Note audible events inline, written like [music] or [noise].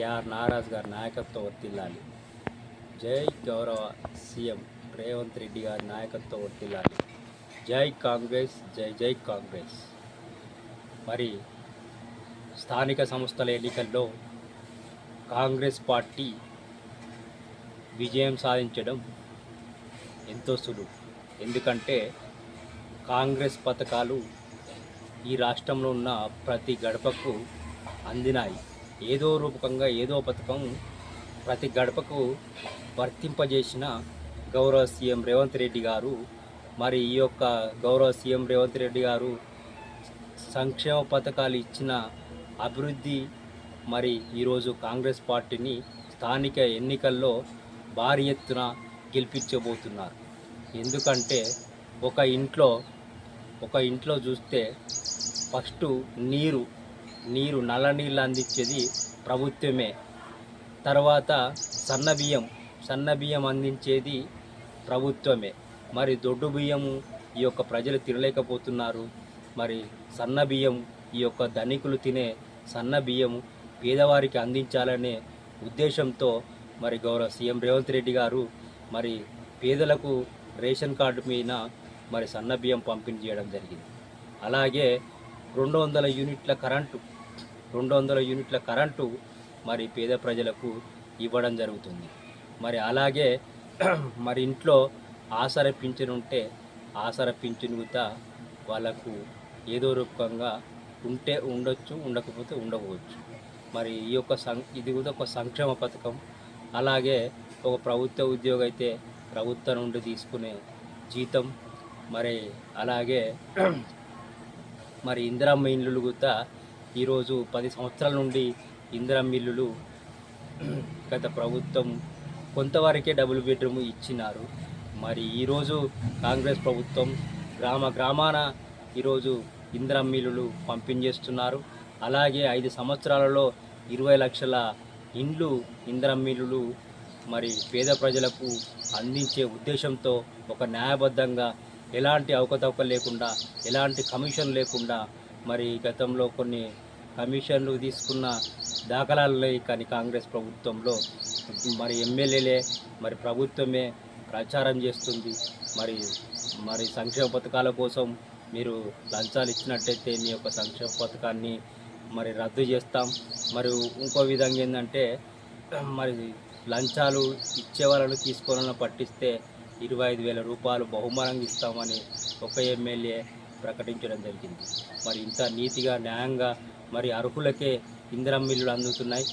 KR నారాజ్ గారి నాయకత్వం వర్తిల్లాలి జై గౌరవ సీఎం రేవంత్ రెడ్డి గారి నాయకత్వం వర్తిల్లాలి జై కాంగ్రెస్ జై జై కాంగ్రెస్. మరి స్థానిక సంస్థల ఎన్నికల్లో కాంగ్రెస్ పార్టీ విజయం సాధించడం ఎంతో సులువు. ఎందుకంటే కాంగ్రెస్ పథకాలు ఈ రాష్ట్రంలో ఉన్న ప్రతి గడపకు అందినాయి. ఏదో రూపకంగా ఏదో పథకం ప్రతి గడపకు వర్తింపజేసిన గౌరవ సీఎం రేవంత్ రెడ్డి గారు. మరి ఈ యొక్క గౌరవ సీఎం రేవంత్ రెడ్డి గారు సంక్షేమ పథకాలు ఇచ్చిన అభివృద్ధి మరి ఈరోజు కాంగ్రెస్ పార్టీని స్థానిక ఎన్నికల్లో భారీ ఎత్తున గెలిపించబోతున్నారు. ఎందుకంటే ఒక ఇంట్లో ఒక ఇంట్లో చూస్తే ఫస్ట్ నీరు నీరు నల్ల నీళ్ళు అందించేది ప్రభుత్వమే. తర్వాత సన్న బియ్యం సన్న బియ్యం అందించేది ప్రభుత్వమే. మరి దొడ్డు బియ్యము ఈ యొక్క ప్రజలు తినలేకపోతున్నారు. మరి సన్న బియ్యం ఈ యొక్క ధనికులు తినే సన్న బియ్యము పేదవారికి అందించాలనే ఉద్దేశంతో మరి గౌరవ సీఎం రేవంత్ రెడ్డి గారు మరి పేదలకు రేషన్ కార్డు మీద మరి సన్న బియ్యం పంపిణీ చేయడం జరిగింది. అలాగే రెండు వందల యూనిట్ల కరెంటు రెండు వందల యూనిట్ల కరెంటు మరి పేద ప్రజలకు ఇవ్వడం జరుగుతుంది. మరి అలాగే [clears throat] మరి ఇంట్లో ఆసర పింఛను ఉంటే ఆసర పింఛను కూడా వాళ్ళకు ఏదో రూపంగా ఉంటే ఉండొచ్చు ఉండకపోతే ఉండకపోవచ్చు. మరి ఈ యొక్క సం ఇది కూడా ఒక సంక్షేమ పథకం. అలాగే ఒక ప్రభుత్వ ఉద్యోగం అయితే ప్రభుత్వం నుండి తీసుకునే జీతం. మరి అలాగే [clears throat] మరి ఇందిరమ్మ ఇండ్లు కూడా ఈరోజు పది సంవత్సరాల నుండి ఇందిరా మిల్లులు గత ప్రభుత్వం కొంతవరకే డబుల్ బెడ్రూమ్ ఇచ్చినారు. మరి ఈరోజు కాంగ్రెస్ ప్రభుత్వం గ్రామ గ్రామాన ఈరోజు ఇందిరా మిల్లులు పంపిణీ చేస్తున్నారు. అలాగే ఐదు సంవత్సరాలలో ఇరవై లక్షల ఇండ్లు ఇందిరా మిల్లులు మరి పేద ప్రజలకు అందించే ఉద్దేశంతో ఒక న్యాయబద్ధంగా ఎలాంటి అవకతవకలు లేకుండా ఎలాంటి కమిషన్ లేకుండా మరి గతంలో కొన్ని కమిషన్లు తీసుకున్న దాఖలాలు లేవు. కానీ కాంగ్రెస్ ప్రభుత్వంలో మరి ఎమ్మెల్యేలే మరి ప్రభుత్వమే ప్రచారం చేస్తుంది. మరి మరి సంక్షేమ పథకాల కోసం మీరు లంచాలు ఇచ్చినట్టయితే మీ యొక్క సంక్షేమ పథకాన్ని మరి రద్దు చేస్తాం. మరి ఇంకో విధంగా ఏంటంటే మరి లంచాలు ఇచ్చే వాళ్ళను తీసుకోవాలని పట్టిస్తే ఇరవై ఐదు వేల రూపాయలు బహుమానంగా ఇస్తామని ఒక ఎమ్మెల్యే ప్రకటించడం జరిగింది. మరి ఇంత నీతిగా న్యాయంగా మరి అర్హులకే ఇందిరమ్మ మిల్లులు అందుతున్నాయి.